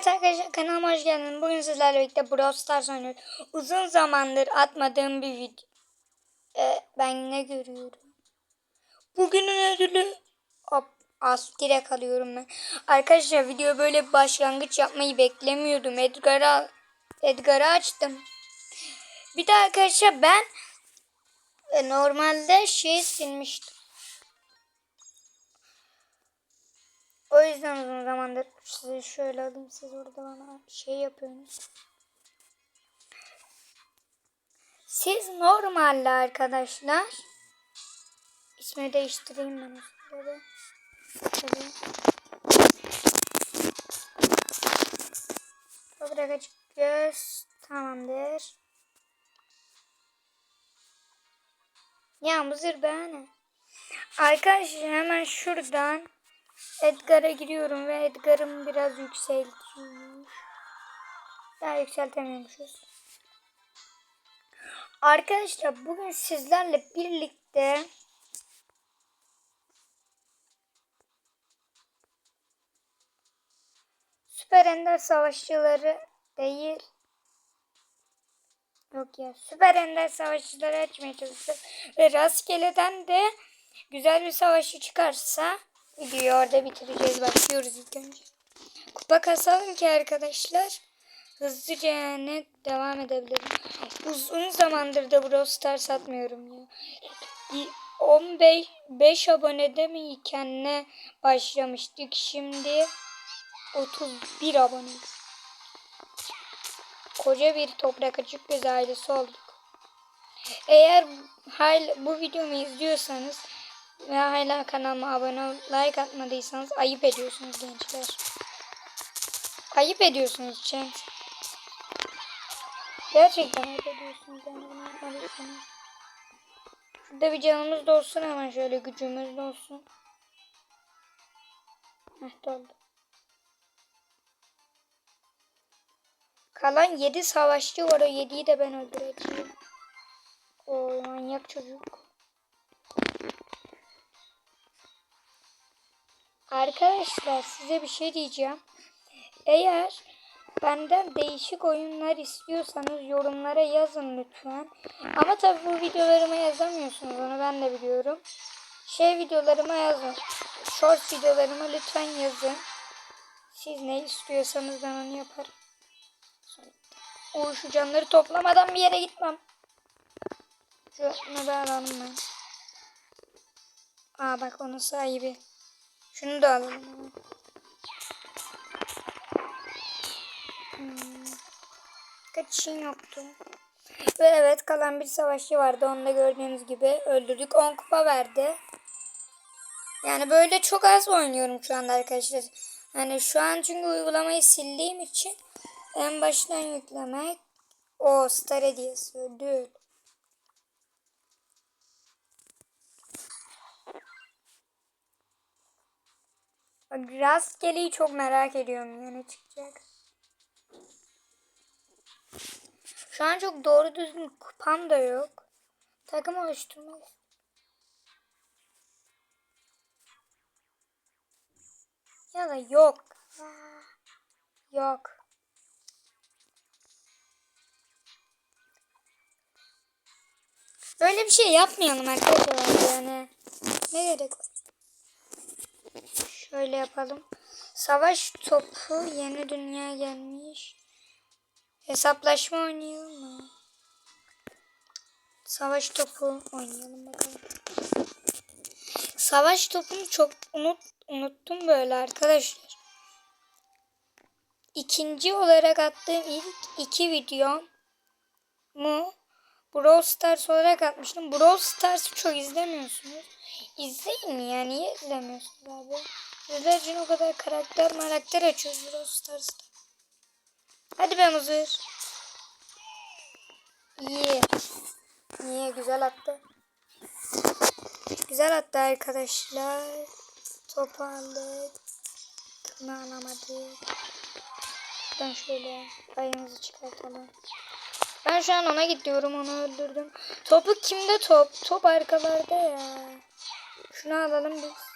Evet arkadaşlar kanalıma hoş geldiniz. Bugün sizlerle birlikte Brawl Stars oynuyoruz. Uzun zamandır atmadığım bir video. Ee, ben ne görüyorum? Bugünün ödülü. Hop, az direkt alıyorum ben. Arkadaşlar video böyle başlangıç yapmayı beklemiyordum. Edgar'ı Edgar'ı açtım. Bir de arkadaşlar ben e, normalde şey silmiştim. Yüzden uzun zamandır sizi şöyle alayım. Siz orada bana şey yapıyorsunuz. Siz normalde arkadaşlar ismi değiştireyim ben şöyle. Şöyle. Toprak açık göz. Tamamdır. Ya mızır be ne? Arkadaşlar hemen şuradan Edgar'a giriyorum ve Edgar'ım biraz yükseltiyor. Daha yükseltemiyormuşuz. Arkadaşlar bugün sizlerle birlikte Süper Ender Savaşçıları değil. Yok ya. Süper Ender Savaşçıları açmaya çalışacağız. Ve rastgeleden de güzel bir savaşçı çıkarsa videoyu orada bitireceğiz. Başlıyoruz ilk önce. Kupa kasalım ki arkadaşlar. Hızlıca yani devam edebilirim. Uzun zamandır da Brawl Stars atmıyorum ya. 15 5 abonede mi iken ne başlamıştık. Şimdi 31 abone. Koca bir toprak açık göz ailesi olduk. Eğer hala bu videomu izliyorsanız ve hala kanalıma abone ol, like atmadıysanız ayıp ediyorsunuz gençler. Ayıp ediyorsunuz chat. Gerçekten ayıp ediyorsunuz. Yani bunu. Şurada bir canımız da olsun hemen şöyle gücümüz de olsun. Heh doldu. Kalan 7 savaşçı var o 7'yi de ben öldüreceğim. O manyak çocuk. Arkadaşlar size bir şey diyeceğim. Eğer benden değişik oyunlar istiyorsanız yorumlara yazın lütfen. Ama tabii bu videolarıma yazamıyorsunuz onu ben de biliyorum. Şey videolarıma yazın. Short videolarıma lütfen yazın. Siz ne istiyorsanız ben onu yaparım. O şu canları toplamadan bir yere gitmem. Şunu da alalım ben. Aa bak onun sahibi. Şunu da alalım. Hmm. Kaçışın yoktu. Ve evet kalan bir savaşçı vardı. Onu da gördüğünüz gibi öldürdük. 10 kupa verdi. Yani böyle çok az oynuyorum şu anda arkadaşlar. Yani şu an çünkü uygulamayı sildiğim için en baştan yüklemek o star hediyesi ödül. Bak rastgeleyi çok merak ediyorum yani çıkacak. Şu an çok doğru düzgün kupam da yok. Takım oluşturmak Ya da yok. Yok. Böyle bir şey yapmayalım arkadaşlar yani. Ne gerek var? Şöyle yapalım. Savaş topu yeni dünya gelmiş. Hesaplaşma oynayalım mı? Savaş topu oynayalım bakalım. Savaş topunu çok unut, unuttum böyle arkadaşlar. İkinci olarak attığım ilk iki video mu Brawl Stars olarak atmıştım. Brawl Stars'ı çok izlemiyorsunuz. İzleyin mi ya? Niye izlemiyorsunuz abi? Sizler o kadar karakter karakter açıyoruz Brawl Stars'ta. Hadi be muzur. İyi. İyi güzel attı. Güzel attı arkadaşlar. Bunu alamadık. Ben şöyle ayımızı çıkartalım. Ben şu an ona gidiyorum. Onu öldürdüm. Topu kimde top? Top arkalarda ya. Şunu alalım biz.